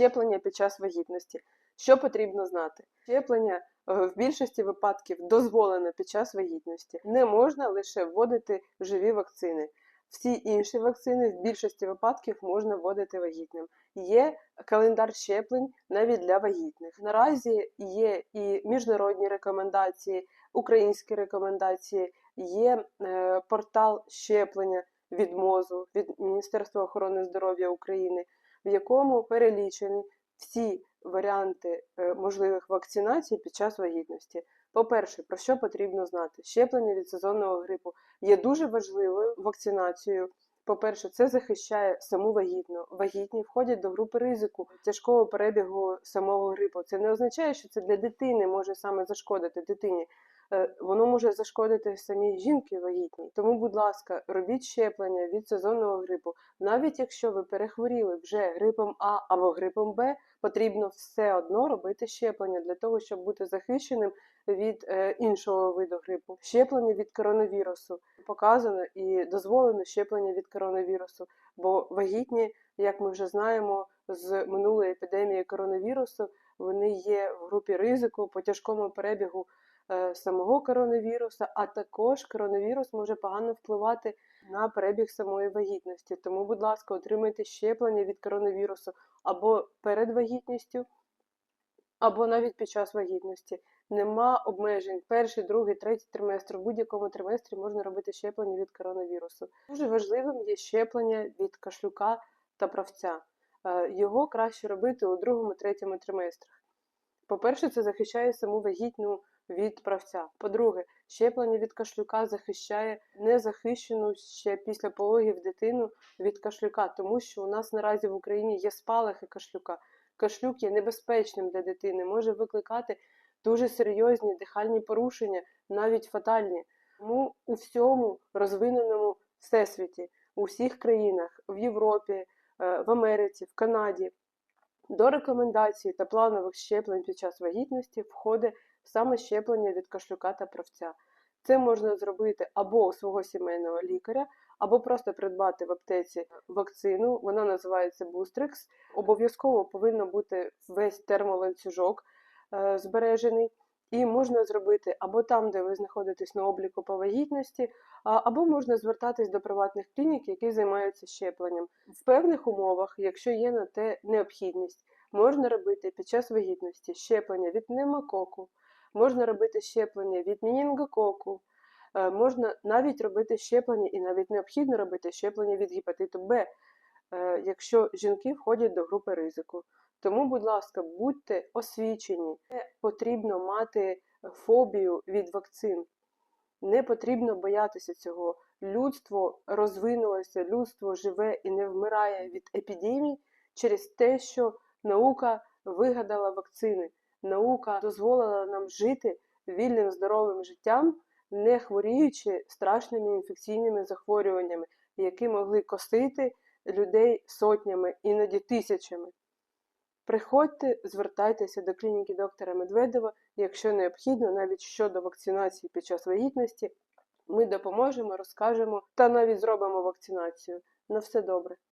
Щеплення під час вагітності. Що потрібно знати? Щеплення е, в більшості випадків дозволено під час вагітності. Не можна лише вводити живі вакцини. Всі інші вакцини в більшості випадків можна вводити вагітним. Є календар щеплень навіть для вагітних. Наразі є і міжнародні рекомендації, українські рекомендації, є е, портал щеплення від МОЗу, від Міністерства охорони здоров'я України, в якому перелічені всі варіанти е, можливих вакцинацій під час вагітності. По-перше, про що потрібно знати? Щеплення від сезонного грипу є дуже важливою вакцинацією. По-перше, це захищає саму вагітну. Вагітні входять до групи ризику тяжкого перебігу самого грипу. Це не означає, що це для дитини може саме зашкодити дитині. Е, Воно може зашкодити самій жінки вагітній. Тому, будь ласка, робіть щеплення від сезонного грипу. Навіть якщо ви перехворіли вже грипом А або грипом Б, потрібно все одно робити щеплення для того, щоб бути захищеним від е, іншого виду грипу. Щеплення від коронавірусу показано і дозволено щеплення від коронавірусу, бо вагітні, як ми вже знаємо, з минулої епідемії коронавірусу вони є в групі ризику по тяжкому перебігу самого коронавірусу, а також коронавірус може погано впливати на перебіг самої вагітності. Тому, будь ласка, отримайте щеплення від коронавірусу або перед вагітністю, або навіть під час вагітності. Нема обмежень. Перший, другий, третій триместр. В будь-якому триместрі можна робити щеплення від коронавірусу. Дуже важливим є щеплення від кашлюка та правця. Е, Його краще робити у другому, третьому триместрах. По-перше, це захищає саму вагітну від правця. По-друге, щеплення від кашлюка захищає незахищену ще після пологів дитину від кашлюка, тому що у нас наразі в Україні є спалахи кашлюка. Кашлюк є небезпечним для дитини, може викликати дуже серйозні дихальні порушення, навіть фатальні. Тому у всьому розвиненому всесвіті, у всіх країнах, в Європі, е, в Америці, в Канаді, до рекомендацій та планових щеплень під час вагітності входить саме щеплення від кашлюка та правця. Це можна зробити або у свого сімейного лікаря, або просто придбати в аптеці вакцину. Вона називається Бустрикс. Обов'язково повинен бути весь термоланцюжок е, збережений. І можна зробити або там, де ви знаходитесь на обліку по вагітності, або можна звертатись до приватних клінік, які займаються щепленням. В певних умовах, якщо є на те необхідність, можна робити під час вагітності щеплення від пневмококу, можна робити щеплення від мінінгококу, е, можна навіть робити щеплення, і навіть необхідно робити щеплення від гепатиту Б, е, якщо жінки входять до групи ризику. Тому, будь ласка, будьте освічені. Не потрібно мати фобію від вакцин. Не потрібно боятися цього. Людство розвинулося, людство живе і не вмирає від епідемій через те, що наука вигадала вакцини. Наука дозволила нам жити вільним здоровим життям, не хворіючи страшними інфекційними захворюваннями, які могли косити людей сотнями, іноді тисячами. Приходьте, звертайтеся до клініки доктора Медведева, якщо необхідно, навіть щодо вакцинації під час вагітності, ми допоможемо, розкажемо та навіть зробимо вакцинацію. На все добре.